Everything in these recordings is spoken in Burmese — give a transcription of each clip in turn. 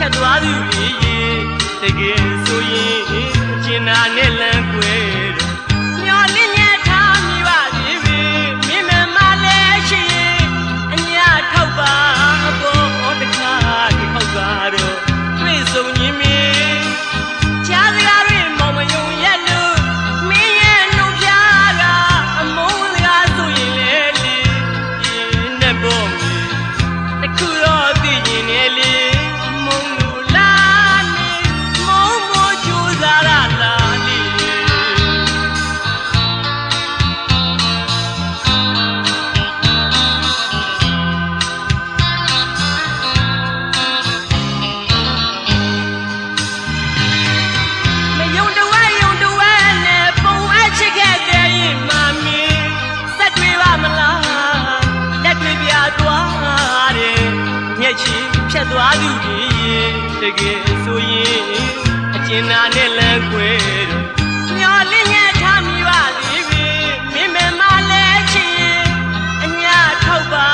ဖြတ်သွားသူကြီးတကယ်ဆိုရင်အကျဉ်းနာနဲ့လမ်းကွယ် နဲ့ချီဖြတ်သွားသူတွေတကယ်ဆိုရင်အကျဉ်းနာနဲ့လမ်းခွဲတော့မျောလင်းရထားမိပါသေးပြီမိမမလဲချီအညာထောက်ပါ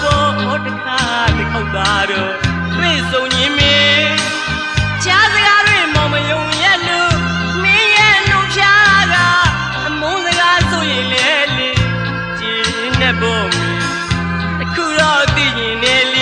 ဘောတခါတစ်ခေါက်သာတော့တွေ့ဆုံရင်မင်းချားစကားတွေမောင်မယုံရဲ့လူမင်းရဲ့နှုတ်ဖြားကအမုန်းစကားဆိုရင်လေလေကျင်းနေဖို့မင်းအခုတော့သိရင်လေ